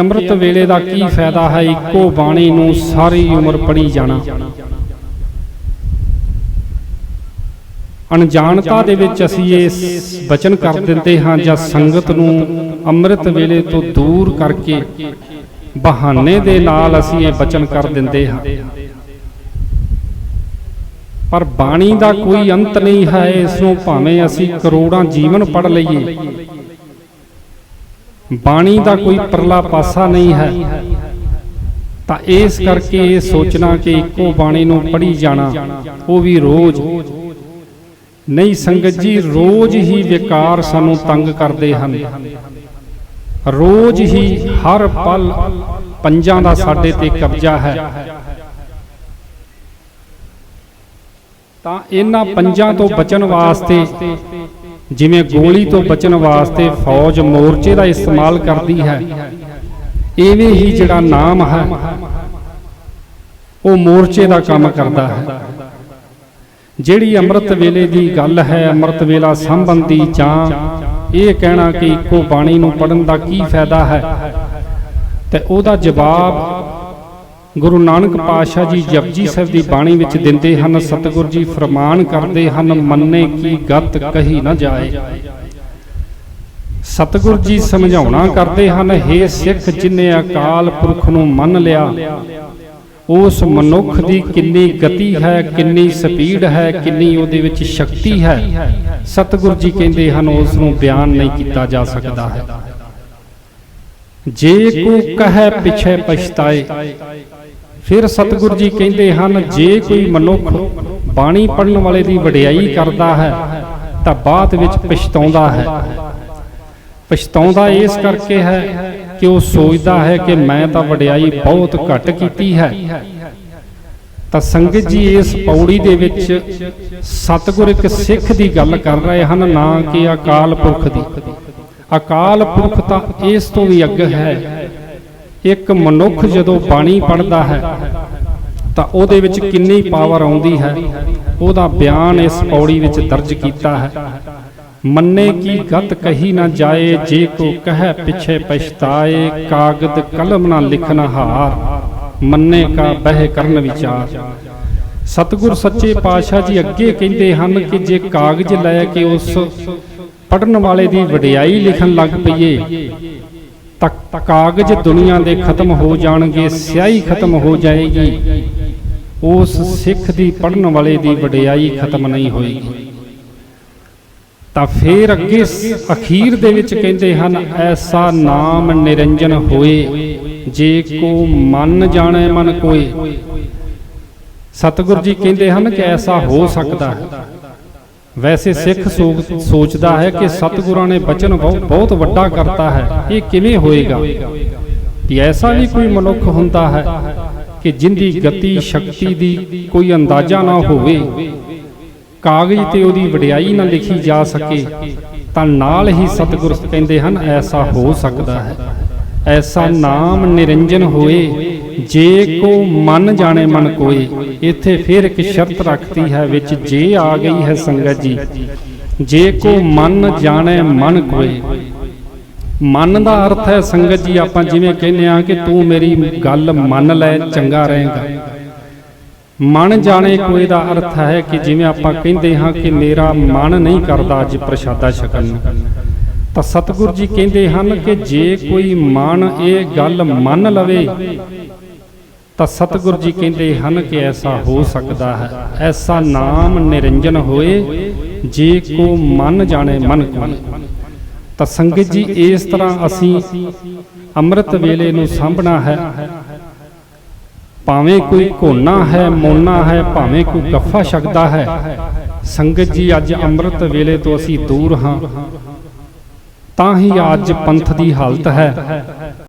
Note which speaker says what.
Speaker 1: ਅੰਮ੍ਰਿਤ ਵੇਲੇ ਦਾ ਕੀ ਫਾਇਦਾ ਹੈ? ਇੱਕੋ ਬਾਣੀ ਨੂੰ ਸਾਰੀ ਉਮਰ ਪੜ੍ਹੀ ਜਾਣਾ। ਅਣਜਾਣਤਾ ਦੇ ਵਿੱਚ ਅਸੀਂ ਇਹ ਬਚਨ ਕਰ ਦਿੰਦੇ ਹਾਂ ਜਾਂ ਸੰਗਤ ਨੂੰ ਅੰਮ੍ਰਿਤ ਵੇਲੇ ਤੋਂ ਦੂਰ ਕਰਕੇ ਬਹਾਨੇ ਦੇ ਨਾਲ ਅਸੀਂ ਇਹ ਬਚਨ ਕਰ ਦਿੰਦੇ ਹਾਂ। ਪਰ ਬਾਣੀ ਦਾ ਕੋਈ ਅੰਤ ਨਹੀਂ ਹੈ ਇਸ ਨੂੰ ਭਾਵੇਂ ਅਸੀਂ ਕਰੋੜਾਂ ਜੀਵਨ ਪੜ ਲਈਏ। ਬਾਣੀ ਦਾ ਕੋਈ ਪਰਲਾ ਪਾਸਾ ਨਹੀਂ ਹੈ। ਤਾਂ ਇਸ ਕਰਕੇ ਇਹ ਸੋਚਣਾ ਕਿ ਇੱਕੋ ਬਾਣੀ ਨੂੰ ਪੜ੍ਹੀ ਜਾਣਾ ਉਹ ਵੀ ਰੋਜ਼। ਨਹੀਂ ਸੰਗਤ ਜੀ ਰੋਜ਼ ਹੀ ਵਿਕਾਰ ਸਾਨੂੰ ਤੰਗ ਕਰਦੇ ਹਨ। ਰੋਜ਼ ਹੀ ਹਰ ਪਲ ਪੰਜਾਂ ਦਾ ਸਾਡੇ ਤੇ ਕਬਜ਼ਾ ਹੈ। ਤਾਂ ਇਹਨਾਂ ਪੰਜਾਂ ਤੋਂ ਬਚਣ ਵਾਸਤੇ ਜਿਵੇਂ ਗੋਲੀ ਤੋਂ ਬਚਣ ਵਾਸਤੇ ਫੌਜ ਮੋਰਚੇ ਦਾ ਇਸਤੇਮਾਲ ਕਰਦੀ ਹੈ। ਐਵੇਂ ਹੀ। ਜਿਹੜਾ ਨਾਮ ਹੈ ਉਹ ਮੋਰਚੇ ਦਾ ਕੰਮ ਕਰਦਾ ਹੈ। ਜਿਹੜੀ ਅੰਮ੍ਰਿਤ ਵੇਲੇ ਦੀ ਗੱਲ ਹੈ ਅੰਮ੍ਰਿਤ ਵੇਲਾ ਸੰਬੰਧੀ ਜਾਂ ਇਹ ਕਹਿਣਾ ਕਿ ਇੱਕੋ ਬਾਣੀ ਨੂੰ ਪੜਨ ਦਾ ਕੀ ਫਾਇਦਾ ਹੈ? ਤੇ ਉਹਦਾ ਜਵਾਬ ਗੁਰੂ ਨਾਨਕ ਪਾਤਸ਼ਾਹ ਜੀ ਜਪਜੀ ਸਾਹਿਬ ਦੀ ਬਾਣੀ ਵਿੱਚ ਦਿੰਦੇ ਹਨ, ਸਤਿਗੁਰ ਜੀ, ਫਰਮਾਨ ਕਰਦੇ ਹਨ, ਮੰਨੇ ਕੀ ਗਤ ਕਹੀ ਨਾ ਜਾਏ। ਸਤਿਗੁਰ ਜੀ ਸਮਝਾਉਣਾ ਕਰਦੇ ਹਨ हे ਸਿੱਖ ਜਿਨੇ ਅਕਾਲ ਪੁਰਖ ਨੂੰ ਮੰਨ ਲਿਆ, ਉਸ ਮਨੁੱਖ ਦੀ ਕਿੰਨੀ ਗਤੀ ਹੈ, ਕਿੰਨੀ ਸਪੀਡ ਹੈ, ਕਿੰਨੀ ਉਹਦੇ ਵਿੱਚ ਸ਼ਕਤੀ ਹੈ? ਸਤਿਗੁਰ ਜੀ ਕਹਿੰਦੇ ਹਨ, ਉਸ ਨੂੰ ਬਿਆਨ ਨਹੀਂ ਕੀਤਾ ਜਾ ਸਕਦਾ ਹੈ। ਜੇ ਕੋ ਕਹੈ ਪਿਛੇ ਪਛਤਾਏ ਫਿਰ ਸਤਿਗੁਰ ਜੀ ਕਹਿੰਦੇ ਹਨ, ਜੇ ਕੋਈ ਮਨੁੱਖ ਬਾਣੀ ਪੜਨ ਵਾਲੇ ਦੀ ਵਡਿਆਈ ਕਰਦਾ ਹੈ, ਤਾਂ ਬਾਅਦ ਵਿੱਚ ਪਛਤਾਉਂਦਾ ਹੈ। ਪਛਤਾਉਂਦਾ ਇਸ ਕਰਕੇ ਹੈ ਕਿ ਉਹ ਸੋਚਦਾ ਹੈ ਕਿ ਮੈਂ ਤਾਂ ਵਡਿਆਈ ਬਹੁਤ ਘੱਟ ਕੀਤੀ ਹੈ। ਤਾਂ ਸੰਗਤ ਜੀ ਇਸ ਪੌੜੀ ਦੇ ਵਿੱਚ ਸਤਿਗੁਰ ਇੱਕ ਸਿੱਖ ਦੀ ਗੱਲ ਕਰ ਰਹੇ ਹਨ, ਨਾ ਕਿ ਅਕਾਲ ਪੁਰਖ ਦੀ। ਅਕਾਲ ਪੁਰਖ ਤਾਂ ਇਸ ਤੋਂ ਵੀ ਅੱਗੇ ਹੈ। ਇੱਕ ਮਨੁੱਖ ਜਦੋਂ ਬਾਣੀ ਪੜਦਾ ਹੈ, ਤਾਂ ਉਹਦੇ ਵਿੱਚ ਕਿੰਨੀ ਪਾਵਰ ਆਉਂਦੀ ਹੈ? ਉਹਦਾ ਬਿਆਨ ਇਸ ਪੌੜੀ ਵਿੱਚ ਦਰਜ ਕੀਤਾ ਹੈ। ਮੰਨੇ ਕੀ ਗਤ ਕਹੀ ਨਾ ਜਾਏ, ਜੇ ਕੋ ਕਹੈ ਪਿਛੇ ਪਛਤਾਏ, ਕਾਗਦ ਕਲਮ ਨਾ ਲਿਖਨ ਹਾਰ। ਮੰਨੇ ਕਾ ਬਹਿ ਕਰਨ ਵਿਚਾਰ। ਸਤਿਗੁਰ ਸੱਚੇ ਪਾਤਸ਼ਾਹ ਜੀ ਅੱਗੇ ਕਹਿੰਦੇ ਹਨ ਕਿ ਜੇ ਕਾਗਜ਼ ਲੈ ਕੇ ਉਸ ਪੜਨ ਵਾਲੇ ਦੀ ਵਡਿਆਈ ਲਿਖਣ ਲੱਗ ਪਈਏ ਕਾਗਜ਼ ਦੁਨੀਆ ਦੇ ਖਤਮ ਹੋ ਜਾਣਗੇ ਸਿਆਹੀ ਖਤਮ ਹੋ ਜਾਏਗੀ। ਉਸ ਸਿੱਖ ਦੀ ਪੜਨ ਵਾਲੇ ਦੀ ਵਡਿਆਈ ਖਤਮ ਨਹੀਂ ਹੋਏਗੀ। ਤਾਂ ਫੇਰ ਅੱਗੇ ਅਖੀਰ ਦੇ ਵਿੱਚ ਕਹਿੰਦੇ ਹਨ ਐਸਾ ਨਾਮ ਨਿਰੰਜਨ ਹੋਏ ਜੇ ਕੋ ਮਨ ਜਾਣੇ ਮਨ ਕੋਏ। ਸਤਿਗੁਰ ਜੀ ਕਹਿੰਦੇ ਹਨ ਕਿ ਐਸਾ ਹੋ ਸਕਦਾ। ਹੈ ਵੈਸੇ ਸਿੱਖ ਸੋਚਦਾ ਹੈ ਕਿ ਸਤਿਗੁਰਾਂ ਨੇ ਬਚਨ ਬਹੁਤ ਵੱਡਾ ਕਰਤਾ ਹੈ। ਇਹ ਕਿਵੇਂ ਹੋਏਗਾ? ਕਿ ਐਸਾ ਵੀ ਕੋਈ ਮਨੁੱਖ ਹੁੰਦਾ ਹੈ ਕਿ ਜਿੰਦੀ ਗਤੀ ਸ਼ਕਤੀ ਦੀ ਕੋਈ ਅੰਦਾਜ਼ਾ ਨਾ ਹੋਵੇ। ਕਾਗਜ਼ ਤੇ ਉਹਦੀ ਵਡਿਆਈ ਨਾ ਲਿਖੀ ਜਾ ਸਕੇ ਤਾਂ ਨਾਲ ਹੀ ਸਤਿਗੁਰ ਕਹਿੰਦੇ ਹਨ ਐਸਾ ਹੋ ਸਕਦਾ ਹੈ। ਐਸਾ ਨਾਮ ਨਿਰੰਜਨ ਹੋਏ ਜੇ ਕੋ ਮਨ ਜਾਣੇ ਮਨ ਕੋਏ ਇੱਥੇ ਫਿਰ ਇੱਕ ਸ਼ਰਤ ਰੱਖਤੀ ਹੈ ਵਿੱਚ ਜੇ ਆ ਗਈ ਹੈ ਸੰਗਤ ਜੀ। ਜੇ। ਕੋ ਮਨ ਜਾਣੇ ਮਨ ਕੋਏ। ਮਨ ਦਾ ਅਰਥ ਹੈ ਸੰਗਤ ਜੀ ਆਪਾਂ ਜਿਵੇਂ ਕਹਿੰਦੇ ਆ ਕਿ ਤੂੰ ਮੇਰੀ ਗੱਲ ਮੰਨ ਲੈ ਚੰਗਾ ਰਹੇਗਾ। ਮਨ ਜਾਣੇ ਕੋਈ ਦਾ ਅਰਥ ਹੈ ਕਿ ਜਿਵੇਂ ਆਪਾਂ ਕਹਿੰਦੇ ਹਾਂ ਕਿ ਮੇਰਾ ਮਨ ਨਹੀਂ ਕਰਦਾ ਅੱਜ ਪ੍ਰਸ਼ਾਦਾ ਛਕਣ ਨੂੰ। ਤਾਂ ਸਤਿਗੁਰ ਜੀ ਕਹਿੰਦੇ ਹਨ ਕਿ ਜੇ ਕੋਈ ਮਨ ਇਹ ਗੱਲ ਮੰਨ ਲਵੇ, ਤਾਂ ਸਤਿਗੁਰ ਜੀ ਕਹਿੰਦੇ ਹਨ ਕਿ ਐਸਾ ਹੋ ਸਕਦਾ ਹੈ। ਐਸਾ ਨਾਮ ਨਿਰੰਜਨ ਹੋਏ, ਜੇ ਕੋ ਮਨ ਜਾਣੇ ਮਨ ਕੋ। ਤਾਂ ਸੰਗਤ ਜੀ, ਇਸ ਤਰ੍ਹਾਂ ਅਸੀਂ ਅੰਮ੍ਰਿਤ ਵੇਲੇ ਨੂੰ ਸਾਂਭਣਾ ਹੈ। ਭਾਵੇਂ ਕੋਈ ਕੋਨਾ ਹੈ, ਮੋਨਾ ਹੈ, ਭਾਵੇਂ ਕੋਈ ਗੱਫਾ ਛਕਦਾ ਹੈ, ਸੰਗਤ ਜੀ, ਅੱਜ ਅੰਮ੍ਰਿਤ ਵੇਲੇ ਤੋਂ ਅਸੀਂ ਦੂਰ ਹਾਂ। ਤਾਂ ਹੀ ਅੱਜ ਪੰਥ ਦੀ ਹਾਲਤ ਹੈ।